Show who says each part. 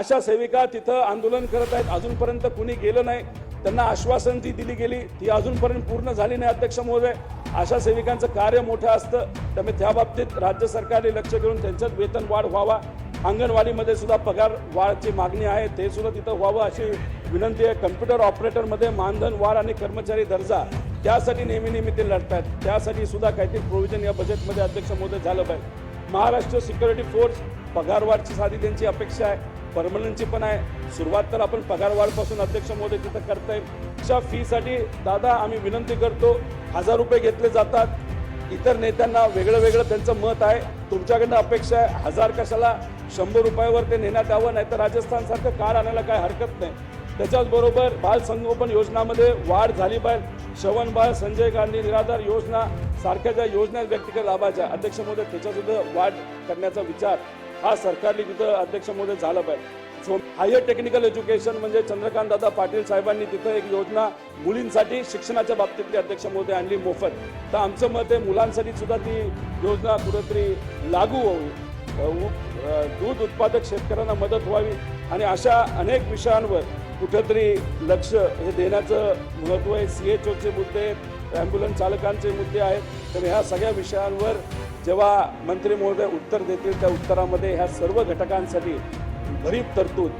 Speaker 1: आशा सेविका तिथं आंदोलन करत आहेत. अजूनपर्यंत कुणी गेलं नाही. त्यांना आश्वासन ती दिली गेली ती अजूनपर्यंत पूर्ण झाली नाही अध्यक्ष महोदय. आशा सेविकांचं कार्य मोठं असतं. त्यामुळे त्या बाबतीत राज्य सरकारने लक्ष घेऊन त्यांच्यात वेतन वाढ व्हावा. अंगणवाडीमध्ये सुद्धा पगार वाढची मागणी आहे. ते सुद्धा तिथं व्हावं अशी विनंती आहे. कम्प्युटर ऑपरेटरमध्ये मानधन वाढ आणि कर्मचारी दर्जा त्यासाठी नेहमी नेहमी ते लढतात त्यासाठी सुद्धा काहीतरी प्रोव्हिजन या बजेटमध्ये अध्यक्ष महोदय झालं पाहिजे. महाराष्ट्र सिक्युरिटी फोर्स पगारवाढची साधी त्यांची अपेक्षा आहे. परमनंटची पण आहे. सुरुवात तर आपण पगारवाढपासून अध्यक्ष महोदय तिथं करता अशा फीसाठी दादा आम्ही विनंती करतो हजार रुपये घेतले जातात. इतर नेत्यांना वेगळं वेगळं त्यांचं मत आहे. तुमच्याकडनं अपेक्षा आहे. हजार कशाला? शंभर रुपयावर ते नेण्यात यावं नाही तर राजस्थानसारखं कार आणायला काय हरकत नाही. त्याच्याचबरोबर बाल संगोपन योजनामध्ये वाढ झाली पाहिजे. श्रवण बाळ संजय गांधी निराधार योजना सारख्या ज्या योजना व्यक्तिगत लाभाच्या अध्यक्ष महोदय त्याच्यासुद्धा वाढ करण्याचा विचार. हा सरकारने तिथं अध्यक्ष मोदी झाला पाहिजे. सो हायर टेक्निकल एज्युकेशन म्हणजे चंद्रकांत दादा पाटील साहेबांनी तिथं एक योजना मुलींसाठी शिक्षणाच्या बाबतीतली अध्यक्ष मोदी आणली मोफत. तर आमचं मत आहे मुलांसाठी सुद्धा ती योजना कुठंतरी लागू होवी दूध उत्पादक शेतकऱ्यांना मदत व्हावी आणि अशा अनेक विषयांवर कुठंतरी लक्ष हे देण्याचं महत्त्व आहे. सी एच ओचे मुद्दे आहेत ॲम्ब्युलन्स चालकांचे मुद्दे आहेत. तर ह्या सगळ्या विषयांवर जेव्हा मंत्री महोदय उत्तर देतील त्या उत्तरामध्ये ह्या सर्व घटकांसाठी भरीव तरतूद